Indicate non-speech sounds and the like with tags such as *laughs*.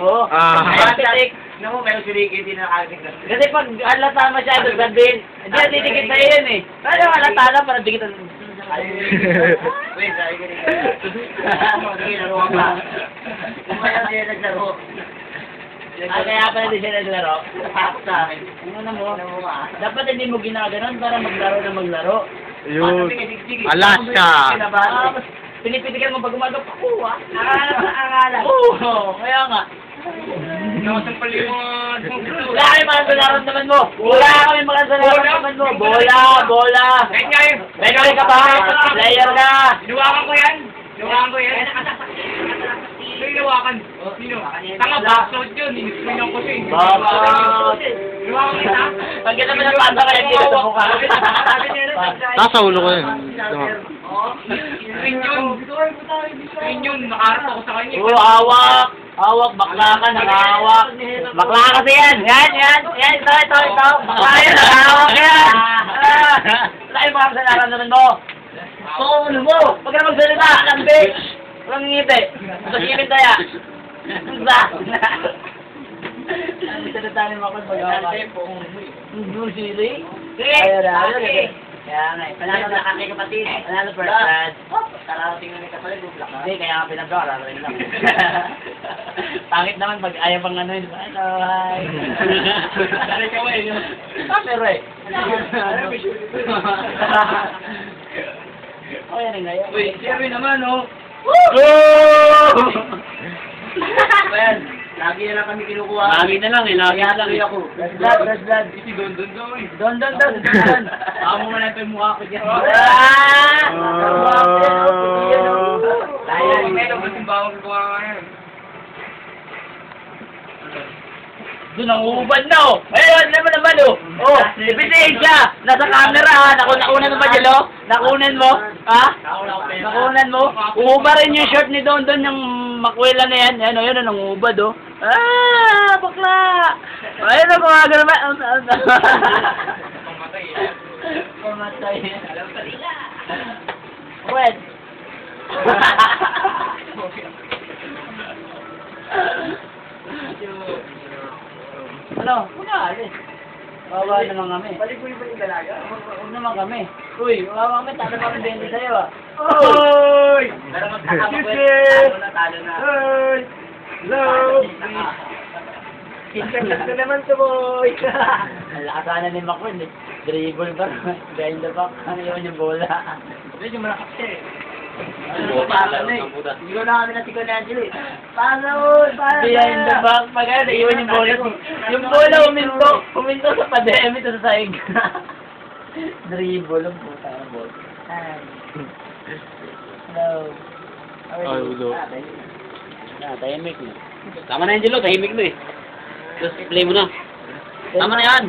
Oo. Ah. Ano mo, meron siriki din na na. Kasi pag halata masyado sabihin, hindi na titikit na yun eh. Pero halata na, parang dikitan. Wait, sabi ko rin. Sige, laro ka kaya siya naglaro. Ah, kaya pala hindi siya naglaro. Takot sa akin. Ano? Ano mo? Dapat hindi mo ginaganon para maglaro na maglaro. Yun. Alaska. Mas pinipitikan mo pag gumagawa pa. Oo ah. Akala sa akala. Oo, kaya nga. Nakasang pali mo. Wala kami mga nararamdaman mo. Wala kami mga nararamdaman mo. Bola, bola. Kahit nga yun. Meron ka ba? Player ka. Hinawakan ko yan. Hinawakan ko yan. Sino hinawakan? Sino? Tanga, backshoot yun. Hiniscreenan ko siya. Bakit? Hinawakan kita. Pag kita pata kaya dito sa mukha. Nasa ulo ko yun. Screen yun. Screen yun. Nakaharap ako sa kanya. Oo, hawak. Hawak, bakla ka, nakahawak. Bakla kasi yan. Yan, yan. Yan, ito, ito, ito. Bakla yan, nakahawak yan. Ah. Wala yung mga nararamdaman mo. Oo, ano mo? Pag na magsalita, lambik. Walang ngiti. Masakimit na yan. Sa. Ang salita ni Makon mag-awak. Hindi sili. Sige. Ayun na, na. Kaya nga eh. Panalo na kami kapatid. Panalo first round. Tara, tingnan ni kapatid. Bubla ka. Hindi, kaya nga pinag-aral rin lang. *laughs* Pangit naman pag ayaw pang ano yun. Hello, hi. Dali ka mo eh. Camera eh. Okay rin ngayon. Uy, Jerry naman, oh. Ayan, lagi na lang kami kinukuha. Lagi na lang eh, lagi na lang eh. ako. Red blood, red blood. Si Don Don daw eh. Don, don, don, don. *laughs* Baka mo man ito yung mukha ko dyan. Ah! Ayan, meron ba simbawang kukuha ka ngayon? Doon ang ubad na oh. Ayun, naman naman oh. Oh, ebidensya. Nasa camera ha. Naku, nakunan mo ba dyan oh? Nakunan mo? Ha? Nakunan mo? Uba rin yung short ni Don Don yung makwela na yan. Yan oh, yun nangubad oh. Ah, bakla. Ayun oh, mga naman. Pamatay eh. Pamatay. Alam pa nila. Wait. ano? Wala, alis. Wawa naman kami. Balik mo yung dalaga. Huwag naman kami. Uy, wawa kami. Talo kami 20 sa'yo ah. Oy! Pero magkakama ko Talo na, talo na. Hi! Hello! Kinkakas na naman to, boy. *laughs* Ang lakas sana ni Macron eh. Dribble pa. Behind the back. Ano yun yung bola? Medyo malakas siya eh. Ano Paano na eh. Sigaw na kami na si Con Angelo eh. Paano? Paano? Behind the back. Pag ano, iwan yung bola. Yung bola huminto. Huminto sa padem. Ito sa saig. *laughs* Dribble. Ang puta ng bola. Hi. Hello. Ay, ulo. Ah, tahimik. Ah, na. Tama na, Angelo. Tahimik na eh. Just play mo na. Tama na yan.